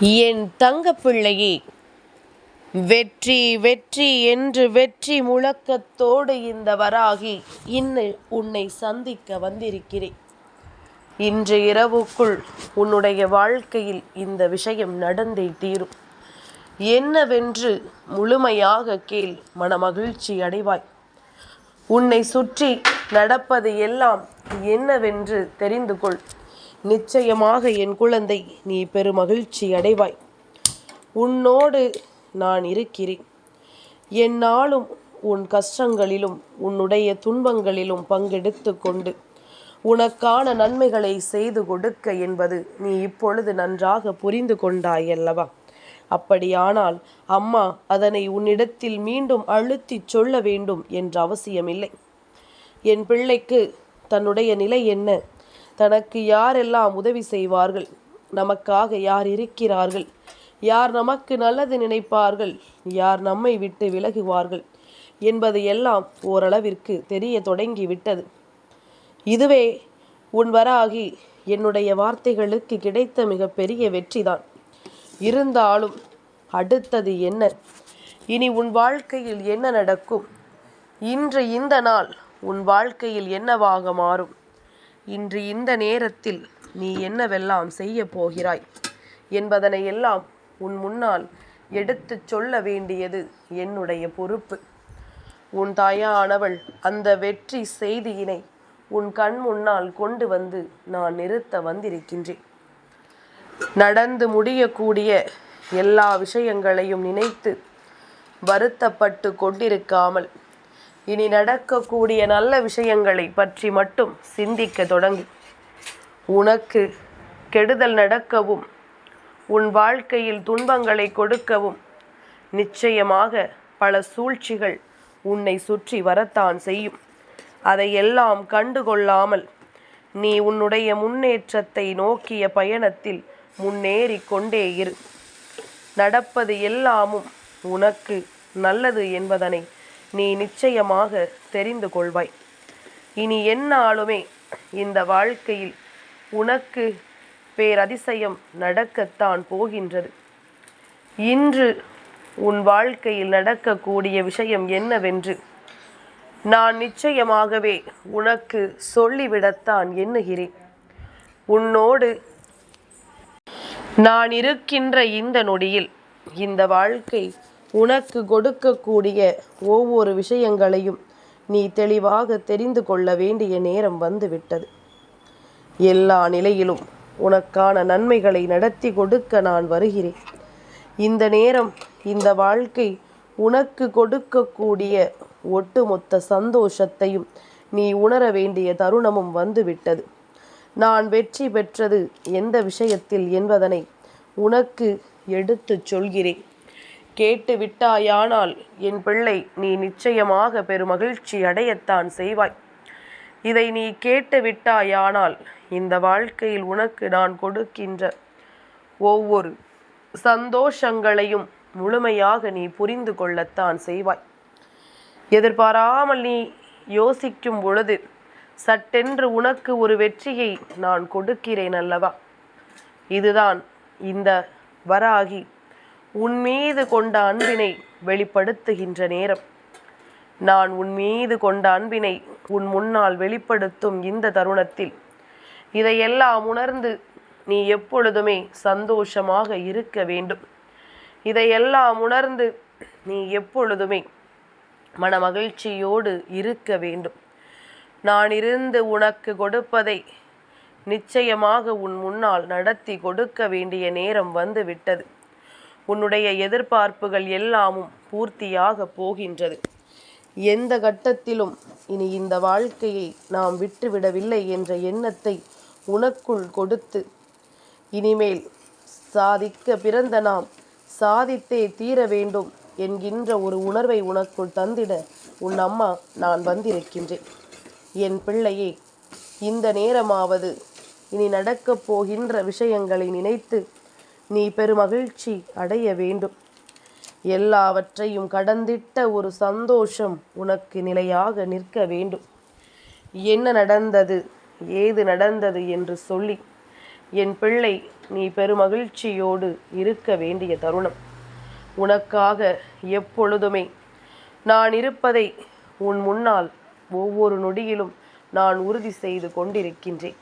என் தங்கப்பிள்ளையே வெற்றி வெற்றி என்று வெற்றி முழக்கத்தோடு இந்த வராகி இன்னு உன்னை சந்திக்க வந்திருக்கிறேன். இன்று இரவுக்குள் உன்னுடைய வாழ்க்கையில் இந்த விஷயம் நடந்தே தீரும். என்னவென்று முழுமையாக கேள் மனமகிழ்ச்சி அடைவாய். உன்னை சுற்றி நடப்பது எல்லாம் என்னவென்று தெரிந்து கொள். நிச்சயமாக என் குழந்தை நீ பெருமகிழ்ச்சி அடைவாய். உன்னோடு நான் இருக்கிறேன். என்னாலும் உன் கஷ்டங்களிலும் உன்னுடைய துன்பங்களிலும் பங்கெடுத்து கொண்டு உனக்கான நன்மைகளை செய்து கொடுக்க என்பது நீ இப்பொழுது நன்றாக புரிந்து கொண்டாய் அல்லவா அப்படியானால் அம்மா அதனை உன்னிடத்தில் மீண்டும் அழுத்திச் சொல்ல வேண்டும் என்ற அவசியமில்லை. என் பிள்ளைக்கு தன்னுடைய நிலை என்ன? தனக்கு யாரெல்லாம் உதவி செய்வார்கள்? நமக்காக யார் இருக்கிறார்கள்? யார் நமக்கு நல்லது நினைப்பார்கள்? யார் நம்மை விட்டு விலகுவார்கள்? என்பது எல்லாம் ஓரளவிற்கு தெரிய தொடங்கி விட்டது. இதுவே உன் வராகி என்னுடைய வார்த்தைகளுக்கு கிடைத்த மிகப்பெரிய வெற்றிதான். இருந்தாலும் அடுத்தது என்ன? இனி உன் வாழ்க்கையில் என்ன நடக்கும்? இன்று இந்த நாள் உன் வாழ்க்கையில் என்னவாக மாறும்? இன்று இந்த நேரத்தில் நீ என்னவெல்லாம் செய்ய போகிறாய்? என்பதனை எல்லாம் உன் முன்னால் எடுத்துச் சொல்ல வேண்டியது என்னுடைய பொறுப்பு. உன் தாயானவள் அந்த வெற்றி செய்தியினை உன் கண் முன்னால் கொண்டு வந்து நான் நிறுத்த வந்திருக்கின்றேன். நடந்து முடியக்கூடிய எல்லா விஷயங்களையும் நினைத்து வருத்தப்பட்டு கொண்டிருக்காமல் இனி நடக்கக்கூடிய நல்ல விஷயங்களை பற்றி மட்டும் சிந்திக்க தொடங்கு. உனக்கு கெடுதல் நடக்கவும் உன் வாழ்க்கையில் துன்பங்களை கொடுக்கவும் நிச்சயமாக பல சூழ்ச்சிகள் உன்னை சுற்றி வரத்தான் செய்யும். அதையெல்லாம் கண்டுகொள்ளாமல் நீ உன்னுடைய முன்னேற்றத்தை நோக்கிய பயணத்தில் முன்னேறி கொண்டே இரு. நடப்பது எல்லாமும் உனக்கு நல்லது என்பதனை நீ நிச்சயமாக தெரிந்து கொள்வாய். இனி என்னாலுமே இந்த வாழ்க்கையில் உனக்கு பேரதிசயம் நடக்கத்தான் போகின்றது. இன்று உன் வாழ்க்கையில் நடக்கக்கூடிய விஷயம் என்னவென்று நான் நிச்சயமாகவே உனக்கு சொல்லிவிடத்தான் எண்ணுகிறேன். உன்னோடு நான் இருக்கின்ற இந்த நொடியில் இந்த வாழ்க்கை உனக்கு கொடுக்கக்கூடிய ஒவ்வொரு விஷயங்களையும் நீ தெளிவாக தெரிந்து கொள்ள வேண்டிய நேரம் வந்துவிட்டது. எல்லா நிலையிலும் உனக்கான நன்மைகளை நடத்தி கொடுக்க நான் வருகிறேன். இந்த நேரம் இந்த வாழ்க்கை உனக்கு கொடுக்கக்கூடிய ஒட்டுமொத்த சந்தோஷத்தையும் நீ உணர வேண்டிய தருணமும் வந்துவிட்டது. நான் வெற்றி பெற்றது எந்த விஷயத்தில் என்பதனை உனக்கு எடுத்துச் சொல்கிறேன். கேட்டு விட்டாயானால் என் பிள்ளை நீ நிச்சயமாக பெருமகிழ்ச்சி அடையத்தான் செய்வாய். இதை நீ கேட்டு விட்டாயானால் இந்த வாழ்க்கையில் உனக்கு நான் கொடுக்கின்ற ஒவ்வொரு சந்தோஷங்களையும் முழுமையாக நீ புரிந்து கொள்ளத்தான் செய்வாய். எதிர்பாராமல் நீ யோசிக்கும் பொழுது சட்டென்று உனக்கு ஒரு வெற்றியை நான் கொடுக்கிறேன் அல்லவா? இதுதான் இந்த வராகி உன் மீது கொண்ட அன்பினை வெளிப்படுத்துகின்ற நேரம். நான் உன் மீது கொண்ட அன்பினை உன் முன்னால் வெளிப்படுத்தும் இந்த தருணத்தில் இதையெல்லாம் உணர்ந்து நீ எப்பொழுதுமே சந்தோஷமாக இருக்க வேண்டும். இதையெல்லாம் உணர்ந்து நீ எப்பொழுதுமே மன மகிழ்ச்சியோடு இருக்க வேண்டும். நான் இருந்து உனக்கு கொடுப்பதை நிச்சயமாக உன் முன்னால் நடத்தி கொடுக்க வேண்டிய நேரம் வந்து விட்டது. உன்னுடைய எதிர்பார்ப்புகள் எல்லாமும் பூர்த்தியாக போகின்றது. எந்த கட்டத்திலும் இனி இந்த வாழ்க்கையை நாம் விட்டுவிடவில்லை என்ற எண்ணத்தை உனக்குள் கொடுத்து இனிமேல் சாதிக்க பிறந்த நாம் சாதித்தே தீர வேண்டும் என்கின்ற ஒரு உணர்வை உனக்குள் தந்திட உன் அம்மா நான் வந்திருக்கின்றேன். என் பிள்ளையே இந்த நேரமாவது இனி நடக்கப் போகின்ற விஷயங்களை நினைத்து நீ பெருமகிழ்ச்சி அடைய வேண்டும். எல்லாவற்றையும் கடந்திட்ட ஒரு சந்தோஷம் உனக்கு நிலையாக நிற்க வேண்டும். என்ன நடந்தது? ஏது நடந்தது என்று சொல்லி என் பிள்ளை நீ பெருமகிழ்ச்சியோடு இருக்க வேண்டிய தருணம். உனக்காக எப்பொழுதுமே நான் இருப்பதை உன் முன்னால் ஒவ்வொரு நொடியிலும் நான் உறுதி செய்து கொண்டிருக்கின்றேன்.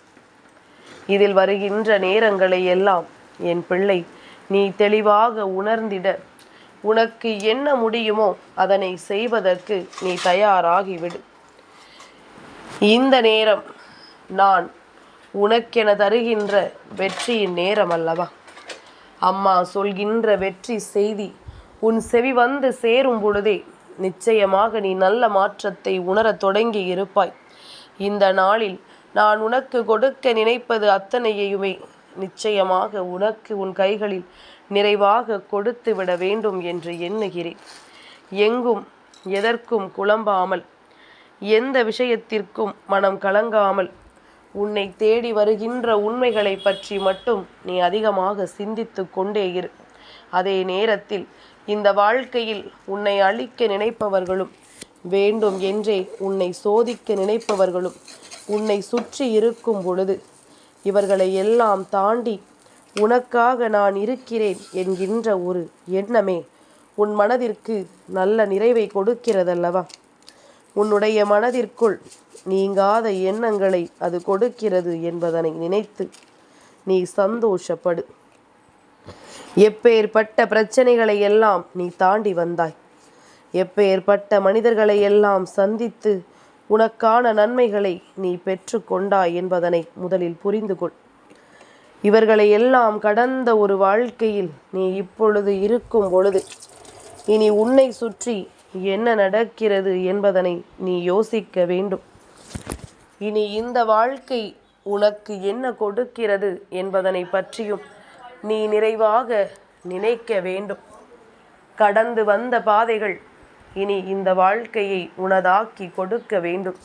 இதில் வருகின்ற நேரங்களை எல்லாம் என் பிள்ளை நீ தெளிவாக உணர்ந்திட. உனக்கு என்ன முடியுமோ அதனை செய்வதற்கு நீ தயாராகிவிடு. இந்த நேரம் நான் உனக்கென தருகின்ற வெற்றியின் நேரம் அல்லவா அம்மா சொல்கின்ற வெற்றி செய்தி உன் செவி வந்து சேரும் பொழுதே நிச்சயமாக நீ நல்ல மாற்றத்தை உணரத் தொடங்கி இருப்பாய். இந்த நாளில் நான் உனக்கு கொடுக்க நினைப்பது அத்தனையுமே நிச்சயமாக உனக்கு உன் கைகளில் நிறைவாக கொடுத்து விட வேண்டும் என்று எண்ணுகிறேன். எங்கும் எதற்கும் குழம்பாமல் எந்த விஷயத்திற்கும் மனம் கலங்காமல் உன்னை தேடி வருகின்ற உண்மைகளை பற்றி மட்டும் நீ அதிகமாக சிந்தித்து கொண்டே இரு. அதே நேரத்தில் இந்த வாழ்க்கையில் உன்னை அழிக்க நினைப்பவர்களும் வேண்டும் என்றே உன்னை சோதிக்க நினைப்பவர்களும் உன்னை சுற்றி இருக்கும் பொழுது இவர்களை எல்லாம் தாண்டி உனக்காக நான் இருக்கிறேன் என்கின்ற ஒரு எண்ணமே உன் மனதிற்கு நல்ல நிறைவை கொடுக்கிறதல்லவா? உன்னுடைய மனதிற்குள் நீங்காத எண்ணங்களை அது கொடுக்கிறது என்பதனை நினைத்து நீ சந்தோஷப்படு. எப்பேற்பட்ட பிரச்சனைகளை எல்லாம் நீ தாண்டி வந்தாய். எப்பேற்பட்ட மனிதர்களை எல்லாம் சந்தித்து உனக்கான நன்மைகளை நீ பெற்று கொண்டாய் என்பதனை முதலில் புரிந்து கொள் இவர்களை எல்லாம் கடந்த ஒரு வாழ்க்கையில் நீ இப்பொழுது இருக்கும் பொழுது இனி உன்னை சுற்றி என்ன நடக்கிறது என்பதனை நீ யோசிக்க வேண்டும். இனி இந்த வாழ்க்கை உனக்கு என்ன கொடுக்கிறது என்பதனை பற்றியும் நீ நிறைவாக நினைக்க வேண்டும். கடந்து வந்த பாதைகள் இனி இந்த வாழ்க்கையை உனதாக்கி கொடுக்க வேண்டும்.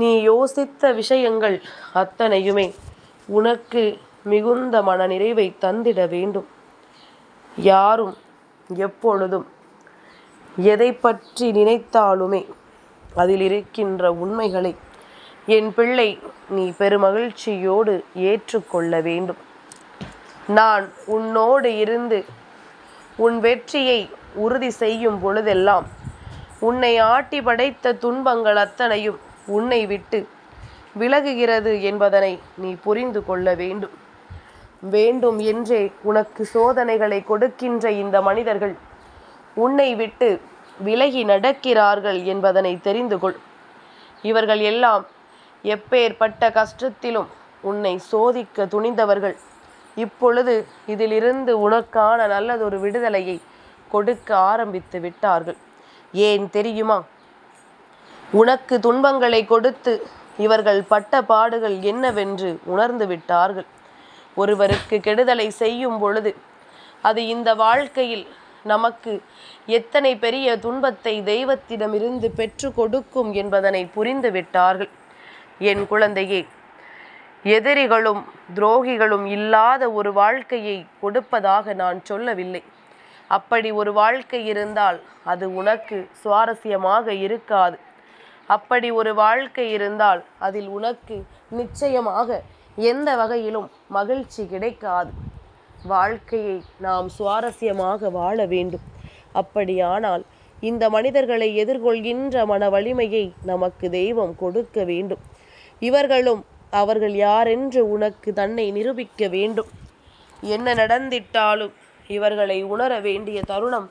நீ யோசித்த விஷயங்கள் அத்தனையுமே உனக்கு மிகுந்த மன நிறைவை தந்திட வேண்டும். யாரும் எப்பொழுதும் எதை பற்றி நினைத்தாலுமே அதில் இருக்கின்ற உண்மைகளை என் பிள்ளை நீ பெருமகிழ்ச்சியோடு ஏற்றுக்கொள்ள வேண்டும். நான் உன்னோடு இருந்து உன் வெற்றியை உறுதி செய்யும் பொழுதெல்லாம் உன்னை ஆட்டி படைத்த துன்பங்கள் அத்தனையும் உன்னை விட்டு விலகுகிறது என்பதனை நீ புரிந்து கொள்ள வேண்டும். வேண்டும் என்றே உனக்கு சோதனைகளை கொடுக்கின்ற இந்த மனிதர்கள் உன்னை விட்டு விலகி நடக்கிறார்கள் என்பதனை தெரிந்து கொள். இவர்கள் எல்லாம் எப்பேற்பட்ட கஷ்டத்திலும் உன்னை சோதிக்க துணிந்தவர்கள். இப்பொழுது இதிலிருந்து உனக்கான நல்லதொரு விடுதலையை கொடுக்க ஆரம்பித்து விட்டார்கள். ஏன் தெரியுமா? உனக்கு துன்பங்களை கொடுத்து இவர்கள் பட்ட பாடுகள் என்னவென்று உணர்ந்து விட்டார்கள். ஒருவருக்கு கெடுதலை செய்யும் பொழுது அது இந்த வாழ்க்கையில் நமக்கு எத்தனை பெரிய துன்பத்தை தெய்வத்திடமிருந்து பெற்று கொடுக்கும் என்பதனை புரிந்து விட்டார்கள். என் குழந்தையே எதிரிகளும் துரோகிகளும் இல்லாத ஒரு வாழ்க்கையை கொடுப்பதாக நான் சொல்லவில்லை. அப்படி ஒரு வாழ்க்கை இருந்தால் அது உனக்கு சுவாரஸ்யமாக இருக்காது. அப்படி ஒரு வாழ்க்கை இருந்தால் அதில் உனக்கு நிச்சயமாக எந்த வகையிலும் மகிழ்ச்சி கிடைக்காது. வாழ்க்கையை நாம் சுவாரஸ்யமாக வாழ வேண்டும். அப்படியானால் இந்த மனிதர்களை எதிர்கொள்கின்ற மன வலிமையை நமக்கு தெய்வம் கொடுக்க வேண்டும். இவர்களும் அவர்கள் யாரென்று உனக்கு தன்னை நிரூபிக்க வேண்டும். என்ன நடந்திட்டாலும் இவர்களை உணர வேண்டிய தருணம்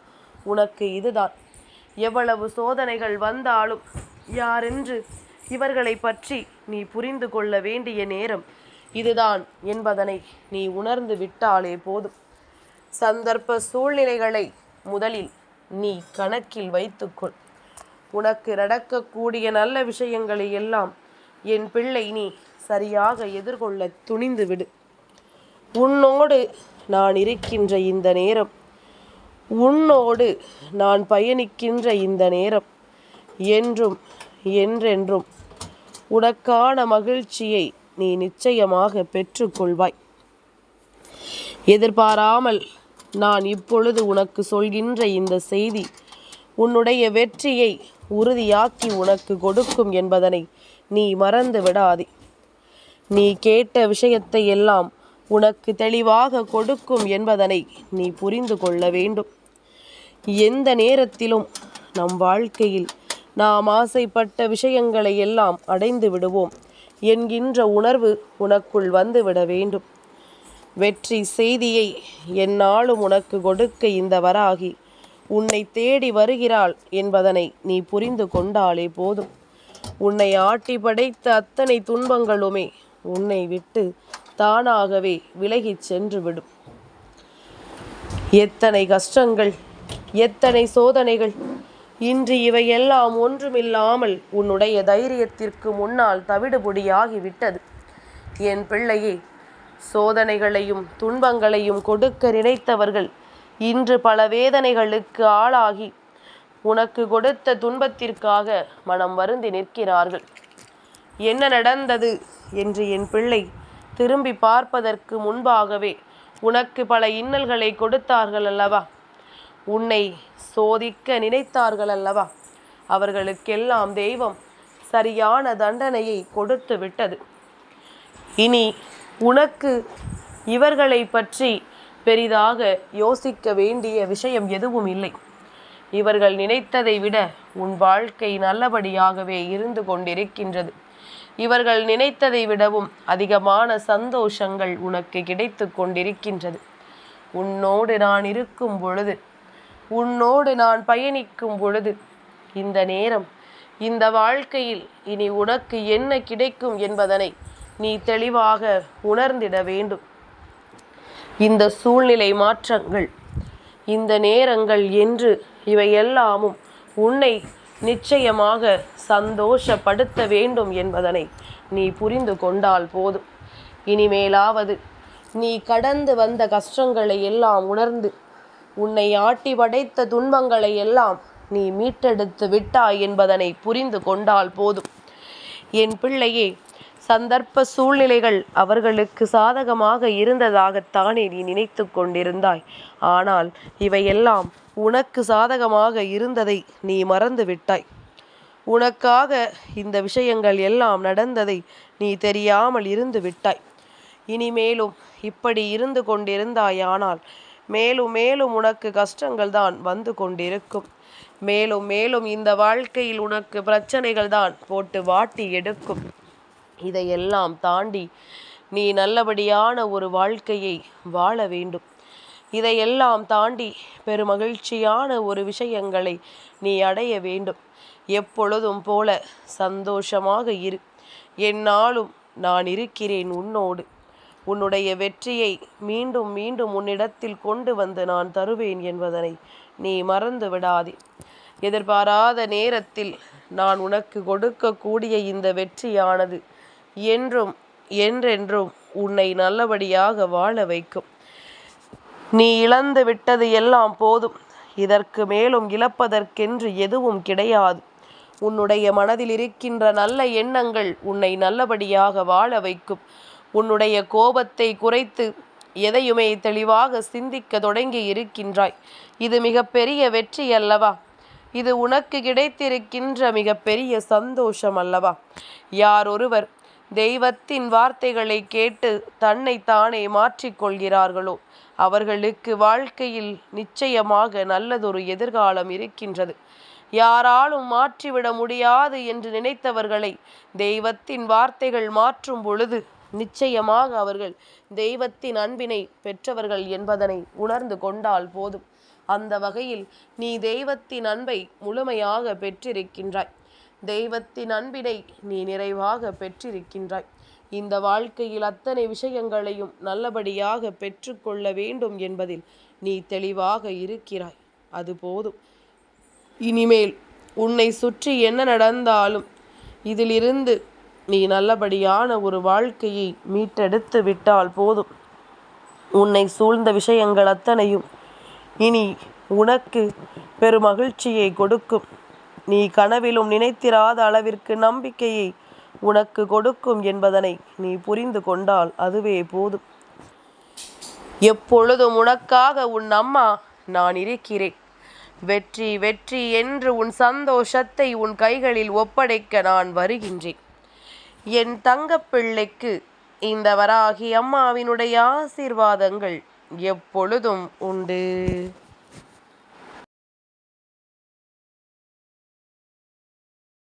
உனக்கு இதுதான். எவ்வளவு சோதனைகள் வந்தாலும் யாரென்று இவர்களை பற்றி நீ புரிந்து கொள்ள வேண்டிய நேரம் இதுதான் என்பதனை நீ உணர்ந்து விட்டாலே போதும். சந்தர்ப்ப சூழ்நிலைகளை முதலில் நீ கணக்கில் வைத்துக்கொள். உனக்கு நடக்கக்கூடிய நல்ல விஷயங்களை எல்லாம் என் பிள்ளை நீ சரியாக எதிர்கொள்ள துணிந்து விடு உன்னோடு நான் இருக்கின்ற இந்த நேரம். உன்னோடு நான் பயணிக்கின்ற இந்த நேரம். என்றும் என்றென்றும் உனக்கான மகிழ்ச்சியை நீ நிச்சயமாக பெற்றுக்கொள்வாய். எதிர்பாராமல் நான் இப்பொழுது உனக்கு சொல்கின்ற இந்த செய்தி உன்னுடைய வெற்றியை உறுதியாக்கி உனக்கு கொடுக்கும் என்பதனை நீ மறந்து விடாதே நீ கேட்ட விஷயத்தை எல்லாம் உனக்கு தெளிவாக கொடுக்கும் என்பதனை நீ புரிந்து கொள்ள வேண்டும். எந்த நேரத்திலும் நம் வாழ்க்கையில் நாம் ஆசைப்பட்ட விஷயங்களை எல்லாம் அடைந்து விடுவோம். என்கின்ற உணர்வு உனக்குள் வந்துவிட வேண்டும். வெற்றி செய்தியை என்னாலும் உனக்கு கொடுக்க இந்த வராகி உன்னை தேடி வருகிறாள் என்பதனை நீ புரிந்து கொண்டாலே போதும். உன்னை ஆட்டி படைத்த அத்தனை துன்பங்களுமே உன்னை விட்டு தானாகவே விலகிச் சென்று விடும் எத்தனை கஷ்டங்கள் எத்தனை சோதனைகள் இன்று இவையெல்லாம் ஒன்றுமில்லாமல் உன்னுடைய தைரியத்திற்கு முன்னால் தவிடுபொடியாகிவிட்டது. என் பிள்ளையே சோதனைகளையும் துன்பங்களையும் கொடுக்க நினைத்தவர்கள் இன்று பல வேதனைகளுக்கு ஆளாகி உனக்கு கொடுத்த துன்பத்திற்காக மனம் வருந்தி நிற்கிறார்கள். என்ன நடந்தது? என்று என் பிள்ளை திரும்பி பார்ப்பதற்கு முன்பாகவே உனக்கு பல இன்னல்களை கொடுத்தார்கள் அல்லவா? உன்னை சோதிக்க நினைத்தார்கள் அல்லவா? அவர்களுக்கெல்லாம் தெய்வம் சரியான தண்டனையை கொடுத்து விட்டது. இனி உனக்கு இவர்களை பற்றி பெரிதாக யோசிக்க வேண்டிய விஷயம் எதுவும் இல்லை. இவர்கள் நினைத்ததை விட உன் வாழ்க்கை நல்லபடியாகவே இருந்து கொண்டிருக்கின்றது. இவர்கள் நினைத்ததை விடவும் அதிகமான சந்தோஷங்கள் உனக்கு கிடைத்து கொண்டிருக்கின்றது. உன்னோடு நான் இருக்கும் பொழுது உன்னோடு நான் பயணிக்கும் பொழுது இந்த நேரம் இந்த வாழ்க்கையில் இனி உனக்கு என்ன கிடைக்கும் என்பதனை நீ தெளிவாக உணர்ந்திட வேண்டும். இந்த சூழ்நிலை மாற்றங்கள் இந்த நேரங்கள் என்று இவையெல்லாமும் உன்னை நிச்சயமாக சந்தோஷப்படுத்த வேண்டும் என்பதனை நீ புரிந்து கொண்டால் போதும். இனிமேலாவது நீ கடந்து வந்த கஷ்டங்களை எல்லாம் உணர்ந்து உன்னை ஆட்டி படைத்த துன்பங்களை எல்லாம் நீ மீட்டெடுத்து விட்டாய் என்பதனை புரிந்து கொண்டால் போதும். என் பிள்ளையே சந்தர்ப்ப சூழ்நிலைகள் அவர்களுக்கு சாதகமாக இருந்ததாகத்தானே நீ நினைத்து கொண்டிருந்தாய். ஆனால் இவையெல்லாம் உனக்கு சாதகமாக இருந்ததை நீ மறந்து விட்டாய். உனக்காக இந்த விஷயங்கள் எல்லாம் நடந்ததை நீ தெரியாமல் இருந்து விட்டாய். இனிமேலும் இப்படி இருந்து கொண்டிருந்தாயானால் மேலும் மேலும் உனக்கு கஷ்டங்கள் தான் வந்து கொண்டிருக்கும். மேலும் மேலும் இந்த வாழ்க்கையில் உனக்கு பிரச்சனைகள் தான் போட்டு வாட்டி எடுக்கும். இதையெல்லாம் தாண்டி நீ நல்லபடியான ஒரு வாழ்க்கையை வாழ வேண்டும். இதையெல்லாம் தாண்டி பெருமகிழ்ச்சியான ஒரு விஷயங்களை நீ அடைய வேண்டும். எப்பொழுதும் போல சந்தோஷமாக இரு. என்னாலும் நான் இருக்கிறேன் உன்னோடு. உன்னுடைய வெற்றியை மீண்டும் மீண்டும் உன்னிடத்தில் கொண்டு வந்து நான் தருவேன் என்பதனை நீ மறந்து விடாதே. எதிர்பாராத நேரத்தில் நான் உனக்கு கொடுக்கக்கூடிய இந்த வெற்றியானது என்றும் என்றென்றும் உன்னை நல்லபடியாக வாழ வைக்கும். நீ இழந்து விட்டது எல்லாம் போதும். இதற்கு மேலும் இழப்பதற்கென்று எதுவும் கிடையாது. உன்னுடைய மனதில் இருக்கின்ற நல்ல எண்ணங்கள் உன்னை நல்லபடியாக வாழ வைக்கும். உன்னுடைய கோபத்தை குறைத்து எதையுமே தெளிவாக சிந்திக்க தொடங்கி இருக்கின்றாய். இது மிகப்பெரிய வெற்றி அல்லவா? இது உனக்கு கிடைத்திருக்கின்ற மிகப்பெரிய சந்தோஷம் அல்லவா? யார் ஒருவர் தெய்வத்தின் வார்த்தைகளை கேட்டு தன்னை தானே மாற்றிக்கொள்கிறார்களோ? அவர்களுக்கு வாழ்க்கையில் நிச்சயமாக நல்லதொரு எதிர்காலம் இருக்கின்றது. யாராலும் மாற்றிவிட முடியாது என்று நினைத்தவர்களை தெய்வத்தின் வார்த்தைகள் மாற்றும் பொழுது நிச்சயமாக அவர்கள் தெய்வத்தின் அன்பினை பெற்றவர்கள் என்பதனை உணர்ந்து கொண்டால் போதும். அந்த வகையில் நீ தெய்வத்தின் அன்பை முழுமையாக பெற்றிருக்கின்றாய். தெய்வத்தின் அன்பினை நீ நிறைவாக பெற்றிருக்கின்றாய். இந்த வாழ்க்கையில் அத்தனை விஷயங்களையும் நல்லபடியாக பெற்றுக்கொள்ள வேண்டும் என்பதில் நீ தெளிவாக இருக்கிறாய். அது போதும். இனிமேல் உன்னை சுற்றி என்ன நடந்தாலும் இதிலிருந்து நீ நல்லபடியான ஒரு வாழ்க்கையை மீட்டெடுத்து விட்டால் போதும். உன்னை சூழ்ந்த விஷயங்கள் அத்தனையும் இனி உனக்கு பெருமகிழ்ச்சியை கொடுக்கும். நீ கனவிலும் நினைத்திராத அளவிற்கு நம்பிக்கையை உனக்கு கொடுக்கும் என்பதனை நீ புரிந்து கொண்டால் அதுவே போதும். எப்பொழுதும் உனக்காக உன் அம்மா நான் இருக்கிறேன். வெற்றி வெற்றி என்று உன் சந்தோஷத்தை உன் கைகளில் ஒப்படைக்க நான் வருகின்றேன். என் தங்கப்பிள்ளைக்கு இந்த வராகி அம்மாவினுடைய ஆசீர்வாதங்கள் எப்பொழுதும் உண்டு.